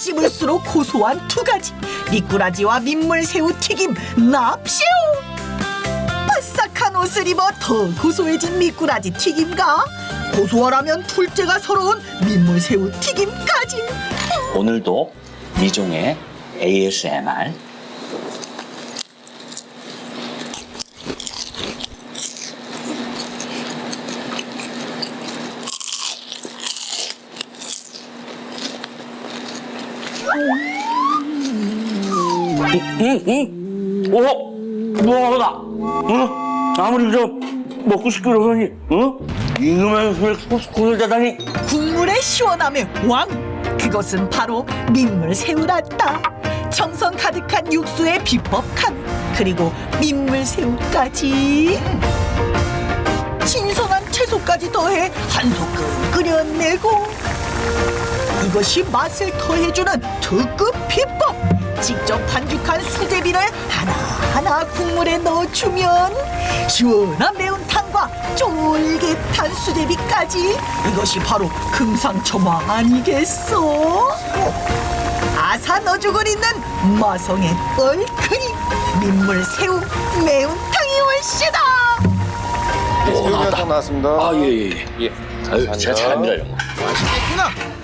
씹을수록 고소한 두 가지. 미꾸라지와 민물새우 튀김 납시오! 바싹한 옷을 입어 더 고소해진 미꾸라지 튀김과 고소하라면 둘째가 서러운 민물새우 튀김까지. 오늘도 미종의 ASMR 응, 응, 오, 무화과다. 응, 아무리 좀 먹고 싶게 그러더니, 응? 이놈의 소스 고를 대다니. 국물의 시원함의 왕! 그것은 바로 민물 새우란다. 정성 가득한 육수의 비법 칸 그리고 민물 새우까지. 신선한 채소까지 더해 한 소끔 끓여내고 이것이 맛을 더해주는 특급 비법 직접 반죽한 수제비를 하나하나 국물에 넣어주면 시원한 매운탕과 쫄깃한 수제비까지 이것이 바로 금상첨화 아니겠소? 아사 너죽을 잇는 마성의 얼큰이 민물 새우 매운탕이 올시다 새우 한상 나왔습니다. 아, 예, 예, 예. 예. 아유, 제가 잘합니다, 이런 거. 맛있겠구나.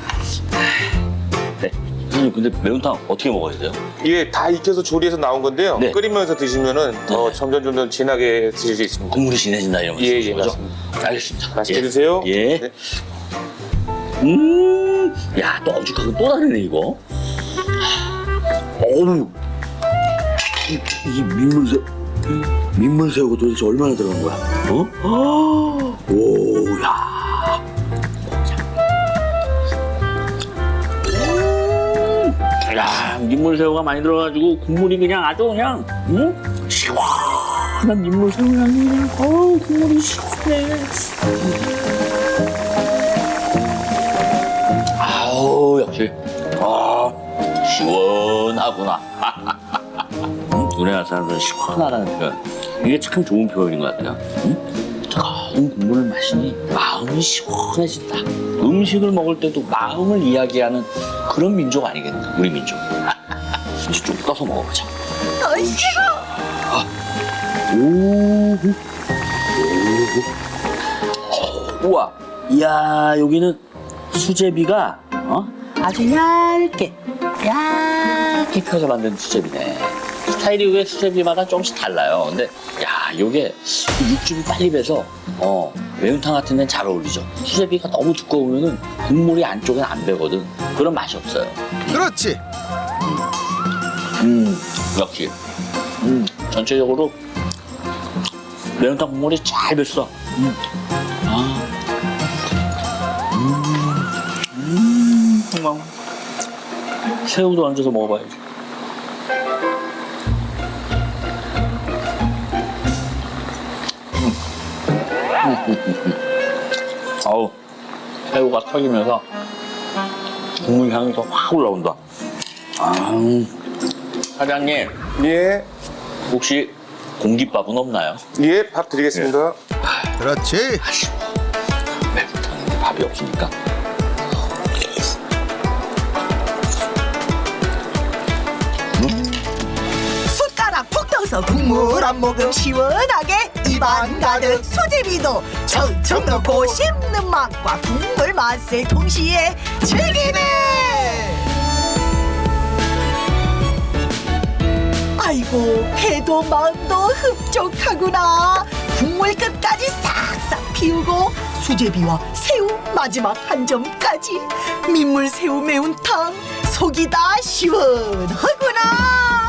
네. 선생님, 근데 매운탕 어떻게 먹어야 돼요? 이게 다 익혀서 조리해서 나온 건데요. 네. 끓이면서 드시면은 더 네. 점점 점점 진하게 드실 수 있습니다. 국물이 진해진다, 이런 예, 말씀이신 예, 거죠? 알겠습니다. 맛있게 예. 드세요. 예. 네. 음, 야, 또 어죽하고 또 다르네, 이거. 어우. 이, 이 민물새, 민물새우가 도대체 얼마나 들어간 거야? 어? 오, 야. 야, 민물새우가 많이 들어가지고 국물이 그냥 아주 그냥, 응? 시원한 민물새우 향이 그냥, 어우, 국물이 시원해. 아우 역시 아 시원하구나. 음, 우리나라 사람들은 시원하다는 표현 이게 참 좋은 표현인 것 같아요. 음? 뜨거운 국물을 마시니 마음이 시원해진다. 음식을 먹을 때도 마음을 이야기하는 그런 민족 아니겠나 우리 민족. 이제 좀 떠서 먹어보자. 얼씨구 오, 오, 우와, 이야 여기는 수제비가 어? 아주 얇게 얇게 펴서 만든 수제비네. 스타일이 왜 수제비마다 조금씩 달라요. 근데 야 요게 육즙이 빨리 배서 어 매운탕 같은 데는 잘 어울리죠. 수제비가 너무 두꺼우면은 국물이 안쪽엔 안 배거든. 그런 맛이 없어요. 그렇지. 음, 역시. 음, 전체적으로 매운탕 국물이 잘 됐어. 음. 아. 음. 음. 정말. 새우도 얹어서 먹어봐야지. 아우, 새우가 터지면서 국물 향이 더 확 올라온다. 아, 사장님, 예. 혹시 공깃밥은 없나요? 예, 밥 드리겠습니다. 그렇지. 아쉬워. 매운탕인데 밥이 없으니까. 숟가락 푹 떠서 국물 한 모금 시원하게 입안 가득 수제비도 척척 넣고 씹는 맛과 국물 맛을 동시에 즐기네. 아이고 배도 마음도 흡족하구나. 국물 끝까지 싹싹 비우고 수제비와 새우 마지막 한 점까지 민물 새우 매운탕 속이 다 시원하구나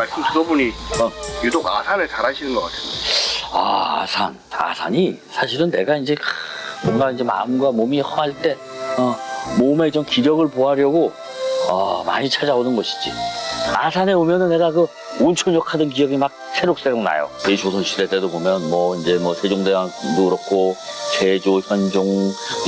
말씀 들어보니 어. 유독 아산을 잘하시는 것 같아요. 아, 아산. 아산이 사실은 내가 이제 뭔가 이제 마음과 몸이 허할 때, 어, 몸에 좀 기력을 보하려고, 어, 많이 찾아오는 곳이지. 아산에 오면은 내가 그 온천역 하던 기억이 막 새록새록 나요. 이 조선시대 때도 보면 뭐 이제 뭐 세종대왕도 그렇고, 세조, 현종,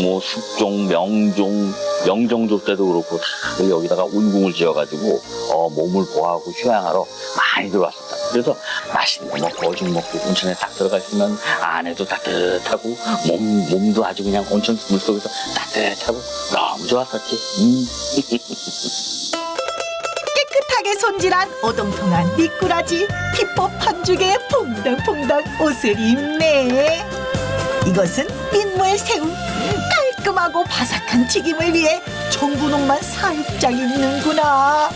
뭐 숙종, 명종, 명정조 때도 그렇고, 다 여기다가 운궁을 지어가지고, 어, 몸을 보하고 휴양하러 많이 들어왔었다. 그래서 맛있는 거 먹고 오줌 먹고 온천에 딱 들어가 있으면 안에도 따뜻하고 몸, 몸도 아주 그냥 온천 물속에서 따뜻하고 너무 좋았었지. 음. 손질한 오동통한 미꾸라지 비법 한죽에 퐁당퐁당 옷을 입네. 이것은 민물 새우 깔끔하고 바삭한 튀김을 위해 전분홍만 살짝 입는구나.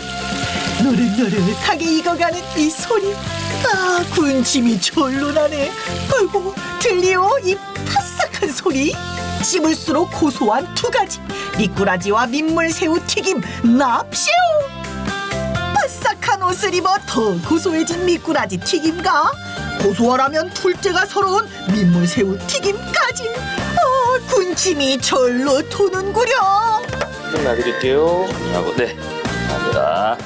노릇노릇하게 익어가는 이 소리 아 군침이 절로 나네. 아이고 들리오 이 바삭한 소리. 씹을수록 고소한 두 가지 미꾸라지와 민물새우 튀김 납시오 옷을 입어 더 고소해진 미꾸라지 튀김과 고소하라면 둘째가 서러운 민물새우 튀김까지 아 군침이 절로 도는구려 놔드릴게요. 하고 네. 감사합니다.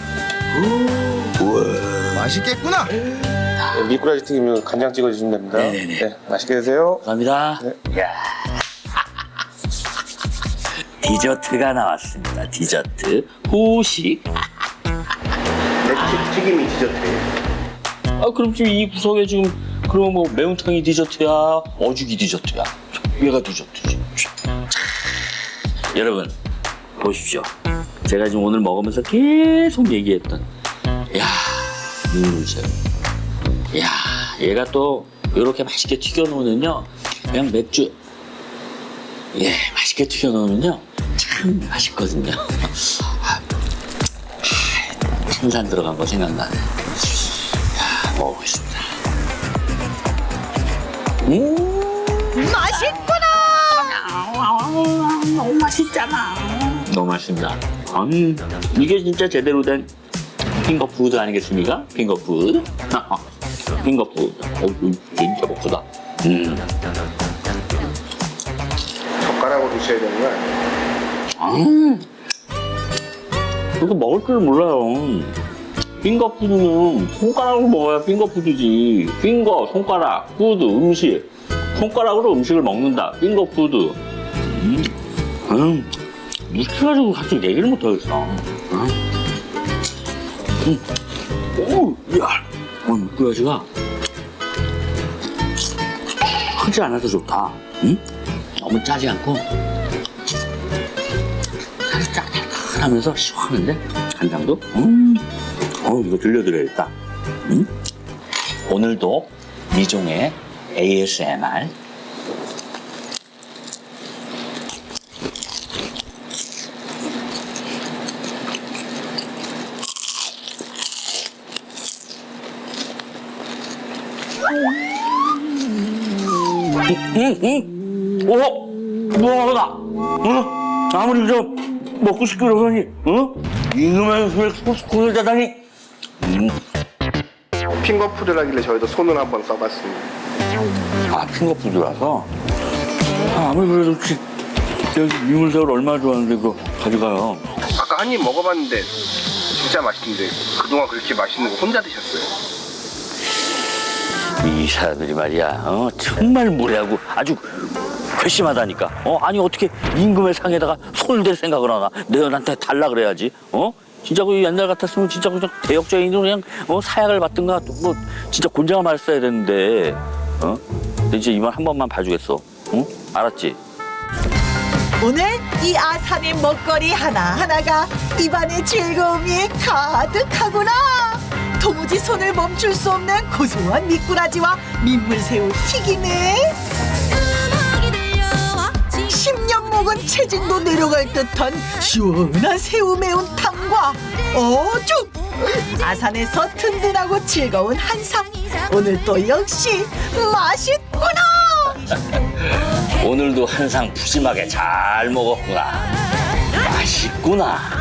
맛있겠구나. 네, 미꾸라지 튀김은 간장 찍어주시면 됩니다. 네네네. 네, 맛있게 드세요. 감사합니다. 네. 야. 디저트가 나왔습니다. 디저트 후식. 튀김이 디저트예요. 아 그럼 지금 이 구석에 지금 그러면 뭐 매운탕이 디저트야, 어죽이 디저트야. 얘가 디저트지. 여러분 보십시오. 제가 지금 오늘 먹으면서 계속 얘기했던 야 민물새우. 야 얘가 또 이렇게 맛있게 튀겨 놓으면요 그냥 맥주 예 맛있게 튀겨 놓으면요 참 맛있거든요. 탄산 들어간 거 생각나네. 야 먹어보겠습니다. 음 맛있구나 너무 맛있잖아. 너무 맛있습니다. 음, 이게 진짜 제대로 된 핑거푸드 아니겠습니까? 핑거푸드. 핑거푸드. 어, 이거 진짜 먹보다. 음. 젓가락으로 드셔야 되는 거 아니에요? 음. 이거 먹을 줄 몰라요. 핑거 푸드는 손가락으로 먹어야 핑거 푸드지. 핑거, 손가락, 푸드, 음식. 손가락으로 음식을 먹는다. 핑거 푸드. 음. 음. 묵혀가지고 갑자기 얘기를 못하겠어. 음. 음. 오, 야. 어, 묵혀가지가 크지 않아서 좋다. 응? 너무 짜지 않고 달달하면서 시원한데 간장도 음, 어 이거 들려드려야겠다. 음? 오늘도 미종의 ASMR 응, 응. 오, 무화과다. 어? 아무리 좀 먹고 그러더니, 어? 이놈의 왜 소스콘을 자다니? 음, 핑거푸드라길래 저희도 손을 한번 써봤습니다. 아, 핑거푸드라서. 아, 아무리 그래도 유물새우를 얼마나 좋아하는데 그거 가져가요. 아까 한 입 먹어봤는데 진짜 맛있는데 그동안 그렇게 맛있는 거 혼자 드셨어요? 이 사람들이 말이야, 어, 정말 무례하고 아주 괘씸하다니까. 어, 아니 어떻게 임금의 상에다가 손을 댈 생각을 하나? 내가 나한테 달라 그래야지. 어? 진짜 그 옛날 같았으면 진짜 그냥 대역죄인으로 그냥 어, 사약을 받든가 또뭐 진짜 곤장을 말했어야 되는데, 어? 근데 이제 이번 한 번만 봐주겠어. 응? 알았지? 오늘 이 아산의 먹거리 하나하나가 입안의 즐거움이 가득하구나 도무지 손을 멈출 수 없는 고소한 미꾸라지와 민물새우 튀김에 묵은 체중도 내려갈 듯한 시원한 새우 매운탕과 어죽 아산에서 든든하고 즐거운 한상 오늘 또 역시 맛있구나 오늘도 한상 푸짐하게 잘 먹었구나. 맛있구나.